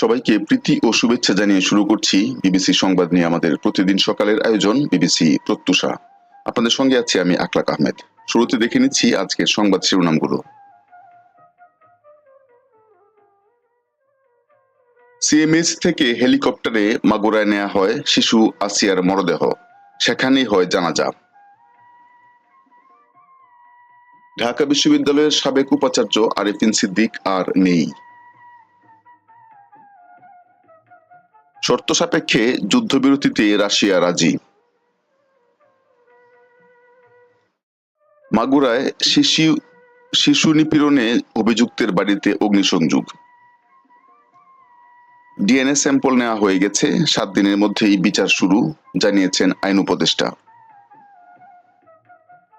সবাইকে প্রীতি ও শুভেচ্ছা জানিয়ে শুরু করছি বিবিসি সংবাদ নিয়ে আমাদের প্রতিদিন সকালের আয়োজন বিবিসি প্রত্যুষা। আপনাদের সঙ্গে আছি আমি আকলাক আহমেদ। শুরুতে দেখে নিচ্ছি আজকের সংবাদ শিরোনামগুলো। সিএমএস থেকে হেলিকপ্টারে মাগুরায় নেওয়া হয় শিশু আসিয়ার মরদেহ। সেখানেই হয় জানাজা। ঢাকা বিশ্ববিদ্যালয়ের সাবেক উপাচার্য আরিফিন সিদ্দিক আর নেই। শর্ত সাপেক্ষে যুদ্ধবিরতিতে রাশিয়া রাজি। মাগুরায় শিশু শিশু নিপীড়নে অভিযুক্তের বাড়িতে অগ্নিসংযোগ। ডিএনএ স্যাম্পল নেওয়া হয়ে গেছে। সাত দিনের মধ্যেই বিচার শুরু, জানিয়েছেন আইন উপদেষ্টা।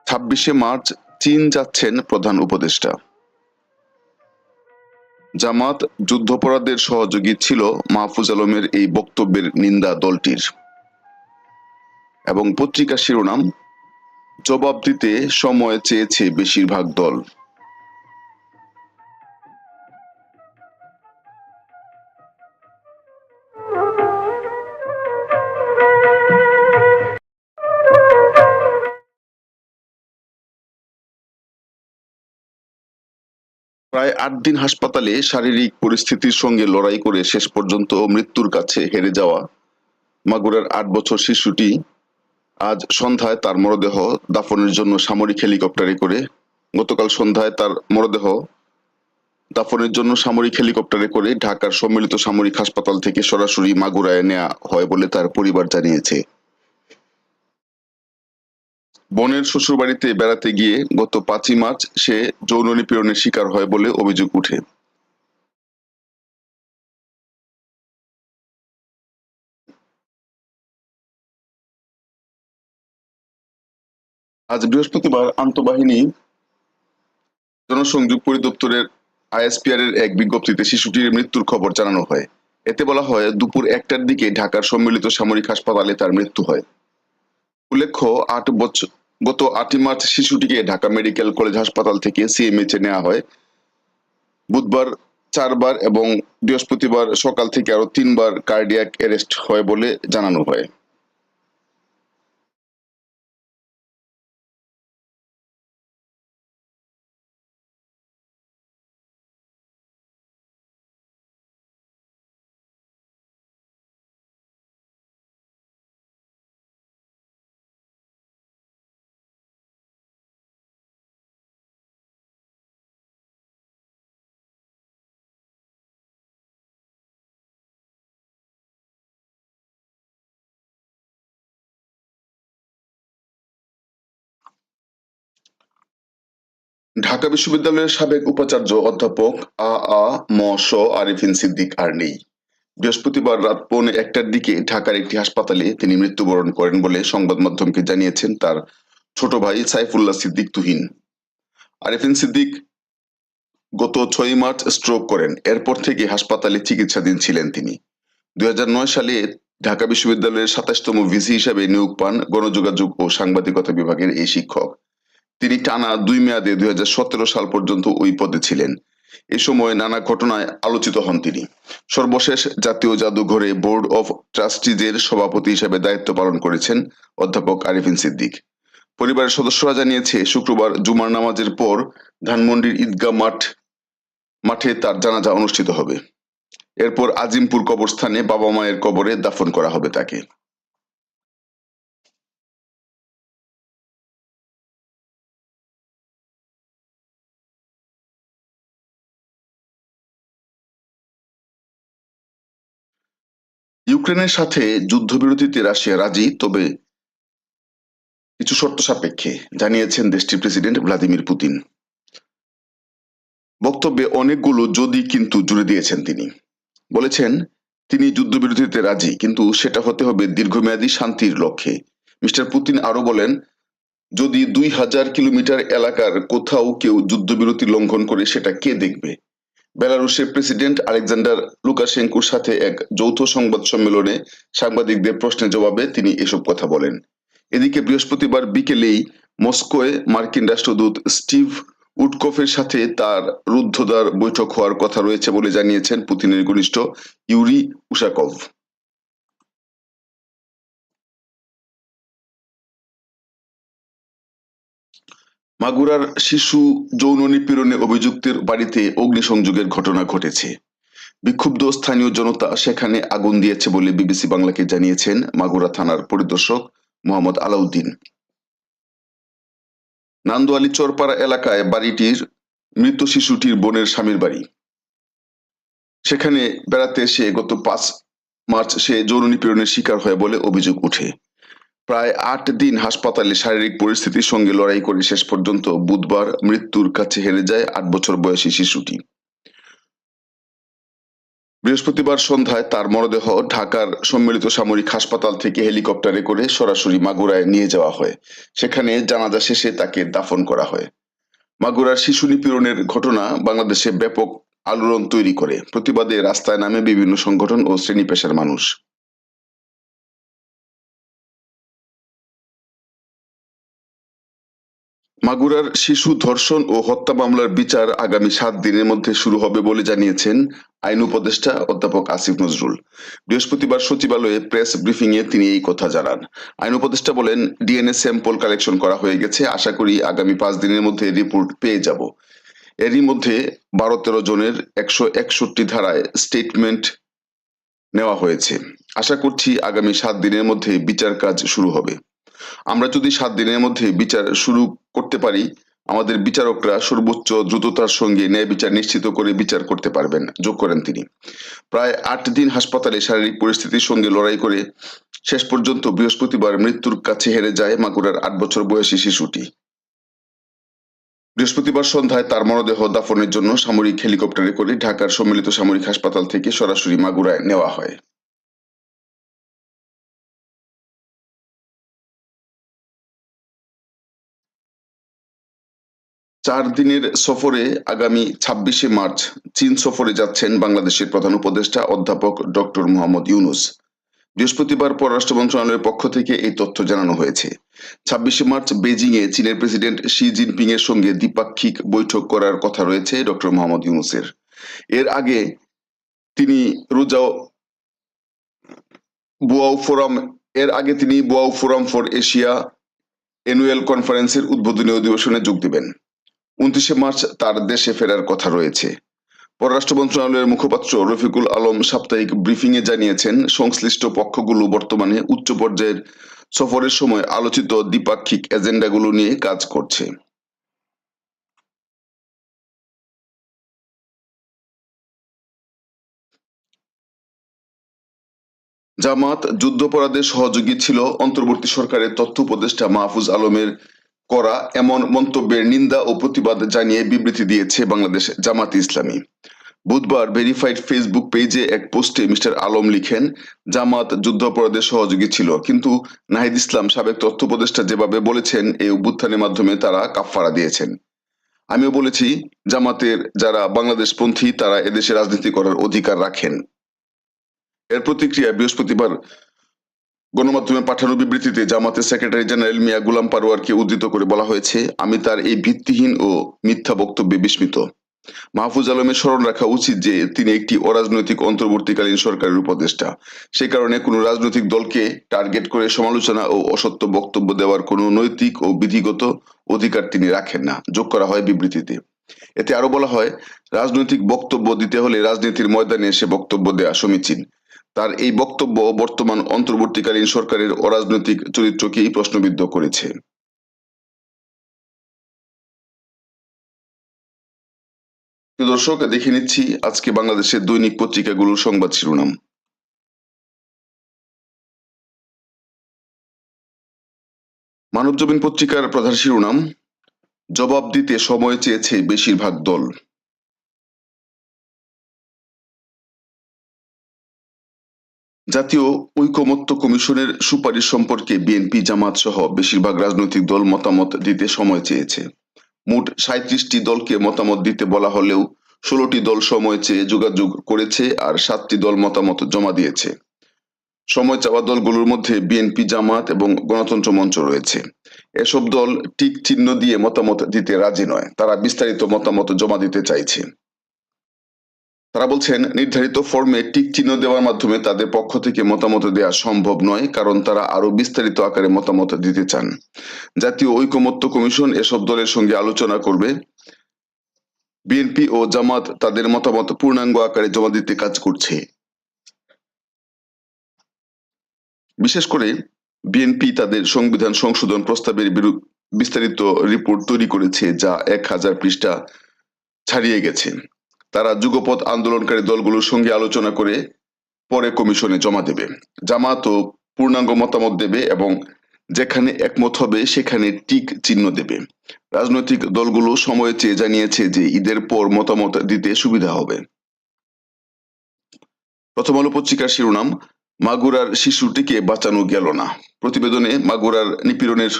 ছাব্বিশে মার্চ চীন যাচ্ছেন প্রধান উপদেষ্টা। জামাত যুদ্ধপরাধের সহযোগী ছিল মাহফুজ আলমের এই বক্তব্যের নিন্দা দলটির। এবং পত্রিকা শিরোনাম, জবাব দিতে সময় চেয়েছে বেশিরভাগ দল। প্রায় আট দিন হাসপাতালে শারীরিক পরিস্থিতির সঙ্গে লড়াই করে শেষ পর্যন্ত মৃত্যুর কাছে হেরে যাওয়া মাগুরার আট বছর শিশুটি আজ সন্ধ্যায় তার মরদেহ দাফনের জন্য সামরিক হেলিকপ্টারে করে গতকাল সন্ধ্যায় তার মরদেহ দাফনের জন্য সামরিক হেলিকপ্টারে করে ঢাকার সম্মিলিত সামরিক হাসপাতাল থেকে সরাসরি মাগুরায় নেওয়া হয় বলে তার পরিবার জানিয়েছে। বোনের শ্বশুরবাড়িতে বেড়াতে গিয়ে গত পাঁচই মার্চ সে যৌন নিপীড়নের শিকার হয় বলে অভিযোগ উঠে আজ বৃহস্পতিবার আন্তঃবাহিনী জনসংযোগ পরিদপ্তরের আইএসপিআর এর এক বিজ্ঞপ্তিতে শিশুটির মৃত্যুর খবর জানানো হয়। এতে বলা হয়, দুপুর একটার দিকে ঢাকার সম্মিলিত সামরিক হাসপাতালে তার মৃত্যু হয়। উল্লেখ্য, আট বছর গত আটই মার্চ শিশুটিকে ঢাকা মেডিকেল কলেজ হাসপাতাল থেকে সিএমএইচ নেওয়া হয়। বুধবার, চারবার এবং বৃহস্পতিবার সকাল থেকে আরও তিনবার কার্ডিয়াক অ্যারেস্ট হয় বলে জানানো হয়। ঢাকা বিশ্ববিদ্যালয়ের সাবেক উপাচার্য অধ্যাপক আ আ, ম, স, আরিফিন সিদ্দিক আর নেই। বৃহস্পতিবার রাত পৌনে একটার দিকে ঢাকার একটি হাসপাতালে তিনি মৃত্যুবরণ করেন বলে সংবাদ মাধ্যমকে জানিয়েছেন তার ছোট ভাই সাইফুল্লাহ সিদ্দিক তুহিন। আরিফিন সিদ্দিক গত ছয় মার্চ স্ট্রোক করেন। এরপর থেকে হাসপাতালে চিকিৎসাধীন ছিলেন তিনি। দুই হাজার নয় সালে ঢাকা বিশ্ববিদ্যালয়ের সাতাশতম ভিসি হিসাবে নিয়োগ পান গণযোগাযোগ ও সাংবাদিকতা বিভাগের এই শিক্ষক। তিনি টানা দুই মেয়াদে দুই সাল পর্যন্ত ওই পদে ছিলেন। এ সময় নানা ঘটনায় আলোচিত হন তিনি। সর্বশেষ জাতীয় জাদুঘরে বোর্ড অফ ট্রাস্টিজের সভাপতি হিসেবে দায়িত্ব পালন করেছেন অধ্যাপক আরিফিন সিদ্দিক। পরিবারের সদস্যরা জানিয়েছে, শুক্রবার জুমার নামাজের পর ধানমন্ডির ঈদগাহ মাঠ, মাঠে তার জানাজা অনুষ্ঠিত হবে। এরপর আজিমপুর কবরস্থানে বাবা মায়ের কবরে দাফন করা হবে তাকে। ইউক্রেনের সাথে যুদ্ধবিরতিতে রাশিয়া রাজি, তবে কিছু শর্ত সাপেক্ষে জানিয়েছেন দেশটির প্রেসিডেন্ট ভ্লাদিমির পুতিন। বক্তব্যে অনেকগুলো যদি কিন্তু জুড়ে দিয়েছেন তিনি। বলেছেন, তিনি যুদ্ধবিরতিতে রাজি, কিন্তু সেটা হতে হবে দীর্ঘমেয়াদী শান্তির লক্ষ্যে। মিস্টার পুতিন আরও বলেন, যদি দুই হাজার কিলোমিটার এলাকার কোথাও কেউ যুদ্ধবিরতি লঙ্ঘন করে সেটা কে দেখবে? বেলারুশের প্রেসিডেন্ট আলেকজান্ডার লুকাশেঙ্কুর সাথে এক যৌথ সংবাদ সম্মেলনে সাংবাদিকদের প্রশ্নের জবাবে তিনি এসব কথা বলেন। এদিকে বৃহস্পতিবার বিকেলেই মস্কোয় মার্কিন রাষ্ট্রদূত স্টিভ উটকফের সাথে তার রুদ্ধদ্বার বৈঠক হওয়ার কথা রয়েছে বলে জানিয়েছেন পুতিনের ঘনিষ্ঠ ইউরি উশাকভ। মাগুরার শিশু যৌন নিপীড়নে অভিযুক্তের বাড়িতে অগ্নিসংযোগের ঘটনা ঘটেছে। বিক্ষুব্ধ স্থানীয় জনতা সেখানে আগুন দিয়েছে বলে বিবিসি বাংলাকে জানিয়েছেন মাগুরা থানার পরিদর্শক মোহাম্মদ আলাউদ্দিন। নান্দোয়ালি চরপাড়া এলাকায় বাড়িটির মৃত শিশুটির বোনের স্বামীর বাড়ি। সেখানে বেড়াতে এসে গত পাঁচ মার্চ সে যৌন নিপীড়নের শিকার হয় বলে অভিযোগ উঠে প্রায় আট দিন হাসপাতালে শারীরিক পরিস্থিতির সঙ্গে লড়াই করে শেষ পর্যন্ত বুধবার মৃত্যুর কাছে হেরে যায় আট বছর বয়সী শিশুটি। বৃহস্পতিবার সন্ধ্যায় তার মরদেহ ঢাকার সম্মিলিত সামরিক হাসপাতাল থেকে হেলিকপ্টারে করে সরাসরি মাগুরায় নিয়ে যাওয়া হয়। সেখানে জানাজা শেষে তাকে দাফন করা হয়। মাগুরার শিশু নিপীড়নের ঘটনা বাংলাদেশে ব্যাপক আলোড়ন তৈরি করে। প্রতিবাদে রাস্তায় নামে বিভিন্ন সংগঠন ও শ্রেণি পেশার মানুষ। মাগুরার শিশু ধর্ষণ ও হত্যা মামলার বিচার আগামী সাত দিনের মধ্যে শুরু হবে বলে জানিয়েছেন আইন উপদেষ্টা অধ্যাপক আসিফ নজরুল। বৃহস্পতিবার সচিবালয়ে প্রেস ব্রিফিং এ তিনি এই কথা জানান। আইন উপদেষ্টা বলেন, ডিএনএ স্যাম্পল কালেকশন করা হয়ে গেছে, আশা করি আগামী পাঁচ দিনের মধ্যে রিপোর্ট পেয়ে যাব। এরই মধ্যে বারো তেরো জনের একশো একষট্টি ধারায় স্টেটমেন্ট নেওয়া হয়েছে। আশা করছি আগামী সাত দিনের মধ্যে বিচার কাজ শুরু হবে। আমরা যদি সাত দিনের মধ্যে বিচার শুরু করতে পারি, আমাদের বিচারকরা সর্বোচ্চ দ্রুততার সঙ্গে ন্যায় বিচার নিশ্চিত করে বিচার করতে পারবেন, যোগ করেন তিনি। প্রায় আট দিন হাসপাতালে শারীরিক পরিস্থিতির সঙ্গে লড়াই করে শেষ পর্যন্ত বৃহস্পতিবার মৃত্যুর কাছে হেরে যায় মাগুরার আট বছর বয়সী শিশুটি। বৃহস্পতিবার সন্ধ্যায় তার মরদেহ দাফনের জন্য সামরিক হেলিকপ্টারে করে ঢাকার সম্মিলিত সামরিক হাসপাতাল থেকে সরাসরি মাগুরায় নেওয়া হয়। চার দিনের সফরে আগামী ছাব্বিশে মার্চ চীন সফরে যাচ্ছেন বাংলাদেশের প্রধান উপদেষ্টা অধ্যাপক ডক্টর মোহাম্মদ ইউনুস। বৃহস্পতিবার পররাষ্ট্র মন্ত্রণালয়ের পক্ষ থেকে এই তথ্য জানানো হয়েছে। ছাব্বিশে মার্চ বেজিং এ চীনের প্রেসিডেন্ট শি জিনপিং এর সঙ্গে দ্বিপাক্ষিক বৈঠক করার কথা রয়েছে ডক্টর মোহাম্মদ ইউনুসের। এর আগে তিনি রোজাও বুয়াও ফোরাম, এর আগে তিনি Boao forum for Asia annual কনফারেন্সের উদ্বোধনী অধিবেশনে যোগ দিবেন। উনত্রিশে মার্চ তার দেশে ফেরার কথা রয়েছে। পররাষ্ট্র মন্ত্রণালয়ের মুখপাত্র রফিকুল আলম সাপ্তাহিক ব্রিফিং এ জানিয়েছেন, সংশ্লিষ্ট পক্ষগুলো বর্তমানে উচ্চ পর্যায়ের সফরের সময় আলোচিত দ্বিপাক্ষিক এজেন্ডাগুলো নিয়ে কাজ করছে। জামাত যুদ্ধপরাধের সহযোগী ছিল অন্তর্বর্তী সরকারের তথ্য উপদেষ্টা মাহফুজ আলমের করা এমন মন্তব্যের নিন্দা ও প্রতিবাদ জানিয়ে বিবৃতি দিয়েছে বাংলাদেশ জামাত ইসলামী। বুধবার ভেরিফাইড ফেসবুক পেজে এক পোস্টে মিস্টার আলম লিখেন, জামাত যুদ্ধাপরাধের সহযোগী ছিল, কিন্তু নাহিদ ইসলাম সাবেক তথ্য উপদেষ্টা যেভাবে বলেছেন, এই অভ্যুত্থানের মাধ্যমে তারা কাফফারা দিয়েছেন। আমিও বলেছি, জামাতের যারা বাংলাদেশপন্থী, তারা এদেশে রাজনীতি করার অধিকার রাখেন। এর প্রতিক্রিয়া বৃহস্পতিবার গণমাধ্যমে পাঠানো বিবৃতিতে জামাতের সেক্রেটারি জেনারেল মিয়া গুলাম পারোয়ারকে উদ্ধৃত করে বলা হয়েছে, আমি তার এই ভিত্তিহীন ও মিথ্যা বক্তব্যে বিস্মিত। মাহফুজ আলমের স্মরণ রাখা উচিত যে তিনি একটি অরাজনৈতিক অন্তর্বর্তীকালীন সরকারের উপদেষ্টা। সে কারণে কোনো রাজনৈতিক দলকে টার্গেট করে সমালোচনা ও অসত্য বক্তব্য দেওয়ার কোনো নৈতিক ও বিধিগত অধিকার তিনি রাখেন না। যোগ করা হয় বিবৃতিতে। এতে আরও বলা হয়, রাজনৈতিক বক্তব্য দিতে হলে রাজনীতির ময়দানে এসে বক্তব্য দেওয়া সমীচীন। তার এই বক্তব্য বর্তমান অন্তর্বর্তীকালীন সরকারের অরাজনৈতিক চরিত্রকেই প্রশ্নবিদ্ধ করেছে। দর্শক, দেখে নিচ্ছি আজকে বাংলাদেশের দৈনিক পত্রিকাগুলোর সংবাদ শিরোনাম। মানবজমিন পত্রিকার প্রধান শিরোনাম, জবাব দিতে সময় চেয়েছে বেশিরভাগ দল। জাতীয় ঐকমত্য কমিশনের সুপারিশ সম্পর্কে বিএনপি, জামাত সহ বেশিরভাগ রাজনৈতিক দল মতামত দিতে সময় চেয়েছে। মোট সাঁত্রিশটি দলকে মতামত দিতে বলা হলেও ষোলোটি দল সময় চেয়ে যোগাযোগ করেছে আর সাতটি দল মতামত জমা দিয়েছে। সময় চাওয়া দলগুলোর মধ্যে বিএনপি, জামাত এবং গণতন্ত্র মঞ্চ রয়েছে। এসব দল টিক চিহ্ন দিয়ে মতামত দিতে রাজি নয়। তারা বিস্তারিত মতামত জমা দিতে চাইছে। তারা বলছেন, নির্ধারিত ফর্মে টিক চিহ্ন দেওয়ার মাধ্যমে তাদের পক্ষ থেকে মতামত দেওয়া সম্ভব নয়, কারণ তারা আরও বিস্তারিত আকারে মতামত দিতে চান। জাতীয় ঐকমত্য কমিশন এসব দলের সঙ্গে আলোচনা করবে। বিএনপি ও জামাত তাদের মতামত পূর্ণাঙ্গ আকারে জমা দিতে কাজ করছে। বিশেষ করে বিএনপি তাদের সংবিধান সংশোধন প্রস্তাবের বিরু- বিস্তারিত রিপোর্ট তৈরি করেছে, যা এক হাজার পৃষ্ঠা ছাড়িয়ে গেছে। তারা যুগপৎ আন্দোলনকারী দলগুলোর সঙ্গে আলোচনা করে পরে কমিশনে জমা দেবে। জামাত ও পূর্ণাঙ্গ মতামত দেবে এবং যেখানে একমত হবে সেখানে টিক চিহ্ন দেবে। রাজনৈতিক দলগুলো সময় চেয়ে জানিয়েছে যে ঈদের পর মতামত দিতে সুবিধা হবে। প্রথম আলো পত্রিকার শিরোনাম, মাগুরার শিশুটিকে বাঁচানো গেল না। প্রতিবেদনে মাগুরার নিপীড়নের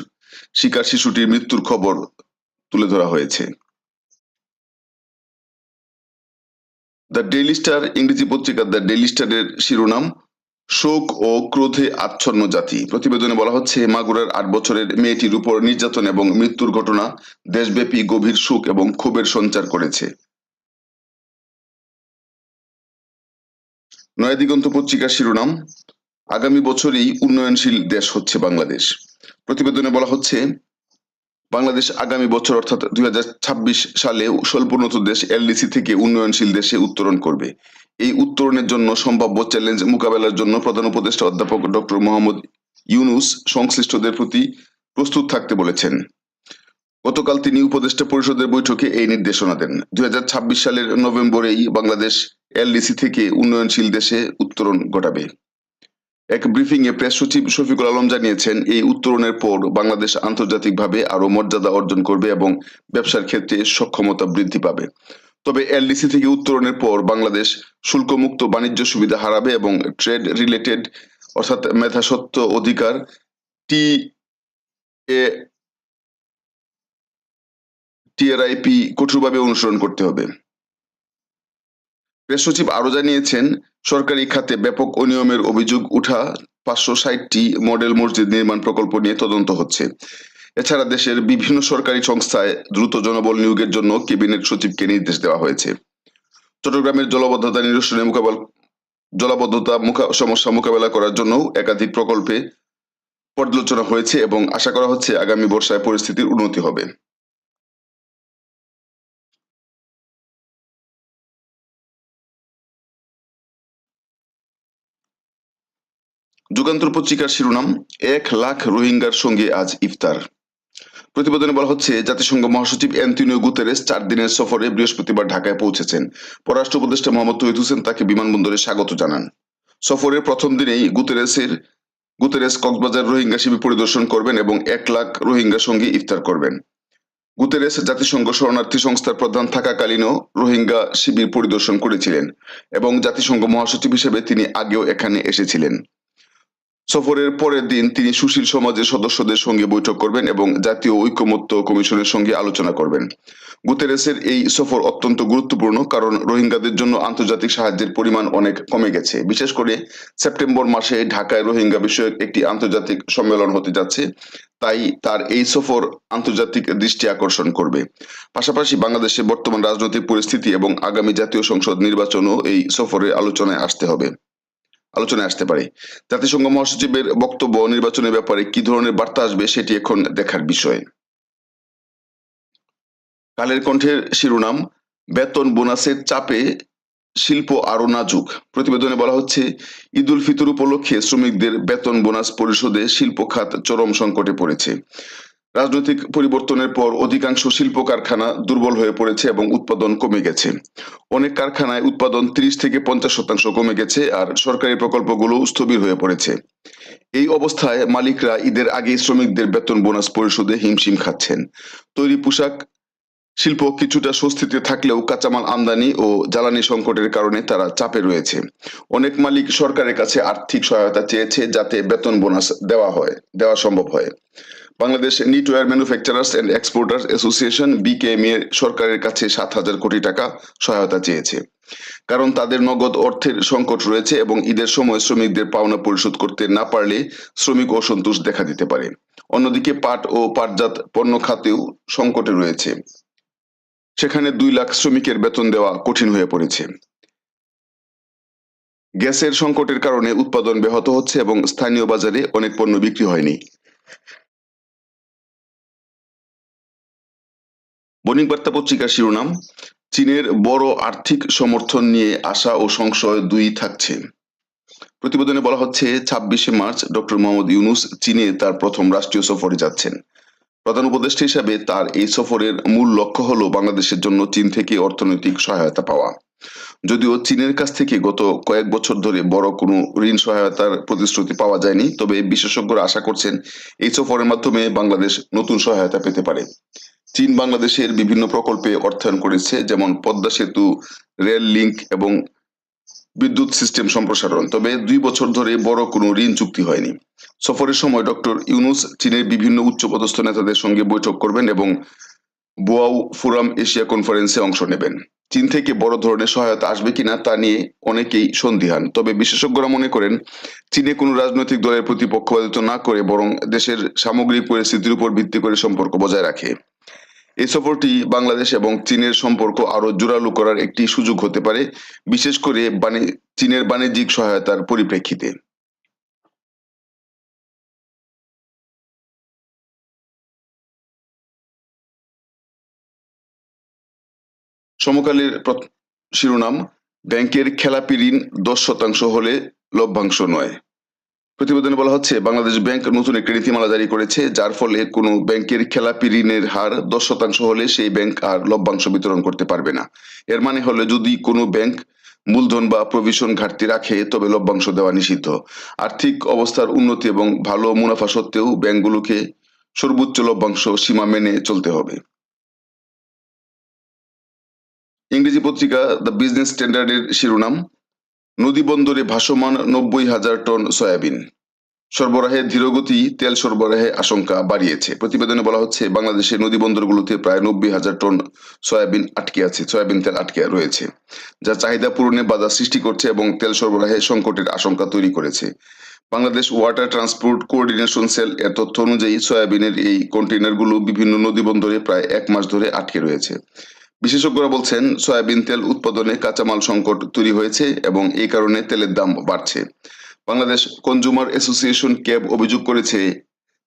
শিকার শিশুটির মৃত্যুর খবর তুলে ধরা হয়েছে। দ্য ডেইলি স্টার, ইংরেজি পত্রিকা দ্য ডেইলি স্টারের শিরোনাম, শোক ও ক্রোধে আচ্ছন্ন জাতি। প্রতিবেদনে বলা হচ্ছে মাগুরার আট বছরের মেয়েটির উপর নির্যাতন এবং মৃত্যুর ঘটনা দেশব্যাপী গভীর শোক এবং ক্ষোভের সঞ্চার করেছে। নয়াদিগন্ত পত্রিকার শিরোনাম, আগামী বছরই উন্নয়নশীল দেশ হচ্ছে বাংলাদেশ। প্রতিবেদনে বলা হচ্ছে বাংলাদেশ আগামী বছর, অর্থাৎ দুই সালে স্বল্পোন্নত দেশ এলডিসি থেকে উন্নয়নশীল দেশে উত্তরণ করবে। এই উত্তরণের জন্য সম্ভাব্য চ্যালেঞ্জ মোকাবেলার জন্য প্রধান উপদেষ্টা অধ্যাপক ডক্টর মোহাম্মদ ইউনুস সংশ্লিষ্টদের প্রতি প্রস্তুত থাকতে বলেছেন। গতকাল তিনি উপদেষ্টা পরিষদের বৈঠকে এই নির্দেশনা দেন। দুই হাজার ছাব্বিশ সালের নভেম্বরেই বাংলাদেশ এলডিসি থেকে উন্নয়নশীল দেশে উত্তরণ ঘটাবে। এক ব্রিফিং এ প্রেস সচিব শফিকুল আলম জানিয়েছেন, এই উত্তরণের পর বাংলাদেশ আন্তর্জাতিকভাবে আরও মর্যাদা অর্জন করবে এবং ব্যবসার ক্ষেত্রে সক্ষমতা বৃদ্ধি পাবে। তবে এলডিসি থেকে উত্তরণের পর বাংলাদেশ শুল্কমুক্ত বাণিজ্য সুবিধা হারাবে এবং ট্রেড রিলেটেড, অর্থাৎ মেধাসত্ব অধিকার টি এ টিআরআইপি কঠোরভাবে অনুসরণ করতে হবে। প্রেস সচিব আরও জানিয়েছেন, সরকারি খাতে ব্যাপক অনিয়মের অভিযোগ উঠা পাঁচশো ষাটটি মডেল মসজিদ নির্মাণ প্রকল্প নিয়ে তদন্ত হচ্ছে। এছাড়া দেশের বিভিন্ন সরকারি সংস্থায় দ্রুত জনবল নিয়োগের জন্য ক্যাবিনেট সচিবকে নির্দেশ দেওয়া হয়েছে। চট্টগ্রামের জলবদ্ধতা নিরসনে মোকাবেলা, জলাবদ্ধতা সমস্যা মোকাবেলা করার জন্য একাধিক প্রকল্পে পর্যালোচনা হয়েছে এবং আশা করা হচ্ছে আগামী বর্ষায় পরিস্থিতির উন্নতি হবে। যুগান্তর পত্রিকার শিরোনাম, এক লাখ রোহিঙ্গার সঙ্গে আজ ইফতার। প্রতিবেদনে বলা হচ্ছে, জাতিসংঘ মহাসচিব অ্যান্টনিও গুতেরেস চার দিনের সফরে বৃহস্পতিবার ঢাকায় পৌঁছেছেন। পররাষ্ট্র উপদেষ্টা মোহাম্মদ তহিদ হোসেন তাকে বিমানবন্দরে স্বাগত জানান। সফরের প্রথম দিনেই গুতেরেসের গুতেরেস কক্সবাজার রোহিঙ্গা শিবির পরিদর্শন করবেন এবং এক লাখ রোহিঙ্গার সঙ্গে ইফতার করবেন। গুতেরেস জাতিসংঘ শরণার্থী সংস্থার প্রধান থাকাকালীনও রোহিঙ্গা শিবির পরিদর্শন করেছিলেন এবং জাতিসংঘ মহাসচিব হিসেবে তিনি আগেও এখানে এসেছিলেন। সফরের পরের দিন তিনি সুশীল সমাজের সদস্যদের সঙ্গে বৈঠক করবেন এবং জাতীয় ঐকমত্য কমিশনের সঙ্গে আলোচনা করবেন। গুতেরেসের এই সফর অত্যন্ত গুরুত্বপূর্ণ কারণ রোহিঙ্গাদের জন্য আন্তর্জাতিক সাহায্যের পরিমাণ অনেক কমে গেছে। বিশেষ করে সেপ্টেম্বর মাসে ঢাকায় রোহিঙ্গা বিষয়ক একটি আন্তর্জাতিক সম্মেলন হতে যাচ্ছে, তাই তার এই সফর আন্তর্জাতিক দৃষ্টি আকর্ষণ করবে। পাশাপাশি বাংলাদেশের বর্তমান রাজনৈতিক পরিস্থিতি এবং আগামী জাতীয় সংসদ নির্বাচনও এই সফরে আলোচনায় আসতে হবে। আলোচনায় আসতে পারে। জাতিসংঘ মহাসচিবের বক্তব্য নির্বাচনের ব্যাপারে কি ধরনের বার্তা আসবে সেটি এখন দেখার বিষয়। কালের কণ্ঠের শিরোনাম, বেতন বোনাসের চাপে শিল্প আরও নাজুক। প্রতিবেদনে বলা হচ্ছে ঈদ উল ফিতর উপলক্ষে শ্রমিকদের বেতন বোনাস পরিশোধে শিল্প খাত চরম সংকটে পড়েছে। রাজনৈতিক পরিবর্তনের পর অধিকাংশ শিল্প কারখানা দুর্বল হয়ে পড়েছে এবং উৎপাদন কমে গেছে। অনেক কারখানায় উৎপাদন ত্রিশ থেকে পঞ্চাশ শতাংশ কমে গেছে আর সরকারি প্রকল্পগুলো স্থবির হয়ে পড়েছে। এই অবস্থায় মালিকরা ঈদের আগে শ্রমিকদের বেতন বোনাস পরিশোধে হিমশিম খাচ্ছেন। তৈরি পোশাক শিল্প কিছুটা স্বস্তিতে থাকলেও কাঁচামাল আমদানি ও জ্বালানি সংকটের কারণে তারা চাপে রয়েছে। অনেক মালিক সরকারের কাছে আর্থিক সহায়তা চেয়েছে যাতে বেতন বোনাস দেওয়া হয়, দেওয়া সম্ভব হয়। Bangladesh knitwear manufacturers and exporters association BKME এর সরকারের কাছে সাত হাজার কোটি টাকা সহায়তা চেয়েছে। কারণ তাদের নগদ অর্থের সংকট রয়েছে এবং ঈদের সময় শ্রমিকদের পাওনা পরিশোধ করতে না পারলে শ্রমিক অসন্তোষ দেখা দিতে পারে। অন্যদিকে পাট ও পাটজাত পণ্য খাতেও সংকটে রয়েছে। সেখানে দুই লাখ শ্রমিকের বেতন দেওয়া কঠিন হয়ে পড়েছে। গ্যাসের সংকটের কারণে উৎপাদন ব্যাহত হচ্ছে এবং স্থানীয় বাজারে অনেক পণ্য বিক্রি হয়নি। বণিক বার্তা পত্রিকার শিরোনাম, চীনের বড় আর্থিক সমর্থন নিয়ে আশা ও সংশয় দুই থাকছে। প্রতিবেদনে বলা হচ্ছে, ছাব্বিশে মার্চ ডক্টর মোহাম্মদ ইউনুস চীনে তার প্রথম রাষ্ট্রীয় সফরে যাচ্ছেন। প্রধান উপদেষ্টা হিসাবে তার এই সফরের মূল লক্ষ্য হলো বাংলাদেশের জন্য চীন থেকে অর্থনৈতিক সহায়তা পাওয়া। যদিও চীনের কাছ থেকে গত কয়েক বছর ধরে বড় কোনো ঋণ সহায়তার প্রতিশ্রুতি পাওয়া যায়নি, তবে বিশেষজ্ঞরা আশা করছেন, এই সফরের মাধ্যমে বাংলাদেশ নতুন সহায়তা পেতে পারে। চীন বাংলাদেশের বিভিন্ন প্রকল্পে অর্থায়ন করেছে, যেমন পদ্মা সেতু, রেল লিংক এবং বিদ্যুৎ সিস্টেম সম্প্রসারণ। তবে দুই বছর ধরে বড় কোনো ঋণ চুক্তি হয়নি। সফরের সময় ডক্টর ইউনুস চীনের বিভিন্ন উচ্চপদস্থ নেতাদের সঙ্গে বৈঠক করবেন এবং বোয়াও ফোরাম এশিয়া কনফারেন্সে অংশ নেবেন। চীন থেকে বড় ধরনের সহায়তা আসবে কিনা তা নিয়ে অনেকেই সন্দিহান। তবে বিশেষজ্ঞরা মনে করেন, চীনে কোনো রাজনৈতিক দলের প্রতি পক্ষপাতিত্ব না করে বরং দেশের সামগ্রিক পরিস্থিতির উপর ভিত্তি করে সম্পর্ক বজায় রাখে। এই সফরটি বাংলাদেশ এবং চীনের সম্পর্ক আরও জোরালো করার একটি সুযোগ হতে পারে, বিশেষ করে চীনের বাণিজ্যিক সহায়তার পরিপ্রেক্ষিতে। সমকালের শিরোনাম, ব্যাংকের খেলাপি ঋণ দশ শতাংশ হলে লভ্যাংশ নয়। প্রতিবেদনে বলা হচ্ছে, বাংলাদেশ ব্যাংক নতুন একটি নীতিমালা জারি করেছে, যার ফলে কোনো ব্যাংকের খেলাপি ঋণের হার দশ শতাংশ হলে সেই ব্যাংক আর লভ্যাংশ বিতরণ করতে পারবে না। এর মানে হলো, যদি কোনো ব্যাংক মূলধন বা প্রভিশন ঘাটতি রাখে, তবে লভ্যাংশ দেওয়া নিষিদ্ধ। আর্থিক অবস্থার উন্নতি এবং ভালো মুনাফা সত্ত্বেও ব্যাংকগুলোকে সর্বোচ্চ লভ্যাংশ সীমা মেনে চলতে হবে। ইংরেজি পত্রিকা দ্য বিজনেস স্ট্যান্ডার্ডের শিরোনাম, নদী বন্দরে ভাসমান নব্বই হাজার টন সয়াবিন। সরবরাহে ধীরগতি, তেল সরবরাহে আশঙ্কা বাড়িয়েছে। প্রতিবেদনে বলা হচ্ছে, বাংলাদেশের নদী বন্দরগুলোতে প্রায় নব্বই হাজার টন সয়াবিন আটকে আছে, সয়াবিন তেল আটকে রয়েছে, যা চাহিদা পূরণে বাধা সৃষ্টি করছে এবং তেল সরবরাহে সংকটের আশঙ্কা তৈরি করেছে। Bangladesh water transport coordination cell এর তথ্য অনুযায়ী সয়াবিনের এই কন্টেইনারগুলো বিভিন্ন নদী বন্দরে প্রায় এক মাস ধরে আটকে রয়েছে। বিশেষজ্ঞরা বলছেন, সয়াবিন তেল উৎপাদনে কাঁচামাল সংকট তৈরি হয়েছে এবং এই কারণে তেলের দাম বাড়ছে। বাংলাদেশ কনজুমার অ্যাসোসিয়েশন ক্যাব অভিযোগ করেছে,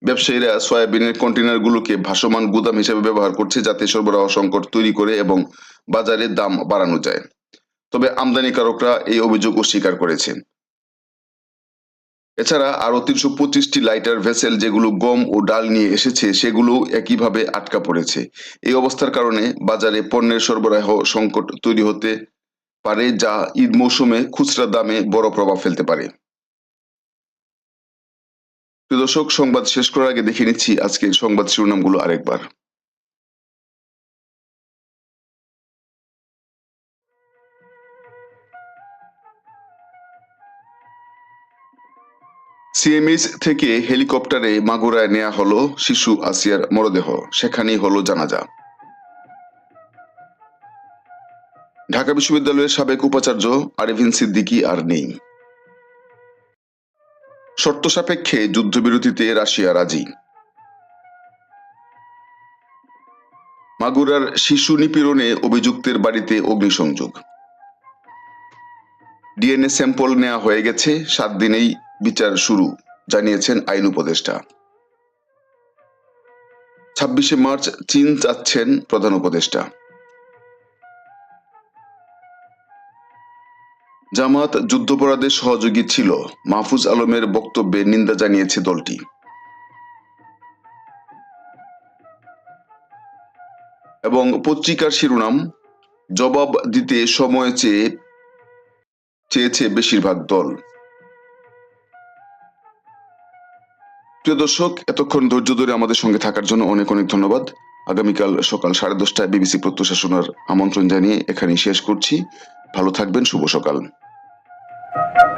ব্যবসায়ীরা সয়াবিনের কন্টেনারগুলোকে ভাসমান গুদাম হিসেবে ব্যবহার করছে যাতে সরবরাহ সংকট তৈরি করে এবং বাজারে দাম বাড়ানো যায়। তবে আমদানিকারকরা এই অভিযোগ অস্বীকার করেছেন এছাড়া আরও তিনশো পঁচিশটি লাইটার ভেসেল যেগুলো গম ও ডাল নিয়ে এসেছে সেগুলো একইভাবে আটকা পড়েছে। এই অবস্থার কারণে বাজারে পণ্যের সরবরাহ সংকট তৈরি হতে পারে, যা ঈদ মৌসুমে খুচরা দামে বড় প্রভাব ফেলতে পারে। প্রিয় দর্শক, সংবাদ শেষ করার আগে দেখে নিচ্ছি আজকের সংবাদ শিরোনামগুলো আরেকবার। সিএমএইচ থেকে হেলিকপ্টারে মাগুরায় নেওয়া হলো শিশু আসিয়ার মরদেহ। সেখানেই হলো জানাজা। ঢাকা বিশ্ববিদ্যালয়ের সাবেক উপাচার্য আরিফিন সিদ্দিকী আর নেই। শর্ত সাপেক্ষে যুদ্ধবিরতিতে রাশিয়া রাজি। মাগুরার শিশু নিপীড়নে অভিযুক্তের বাড়িতে অগ্নিসংযোগ। ডিএনএ স্যাম্পল নেওয়া হয়ে গেছে, সাত দিনেই বিচার শুরু, জানিয়েছেন আইন উপদেষ্টা। ছাব্বিশে মার্চ চীন যাচ্ছেন প্রধান উপদেষ্টা। জামাত যুদ্ধপরাধের সহযোগী ছিল। মাহফুজ আলমের বক্তব্যে নিন্দা জানিয়েছে দলটি। এবং পত্রিকার শিরোনাম, জবাব দিতে সময় চেয়ে, চেয়েছে বেশিরভাগ দল। প্রিয় দর্শক, এতক্ষণ ধৈর্য ধরে আমাদের সঙ্গে থাকার জন্য অনেক অনেক ধন্যবাদ। আগামীকাল সকাল সাড়ে দশটায় বিবিসি প্রত্যাশা শোনার আমন্ত্রণ জানিয়ে এখানেই শেষ করছি। ভালো থাকবেন, শুভ সকাল। Thank you.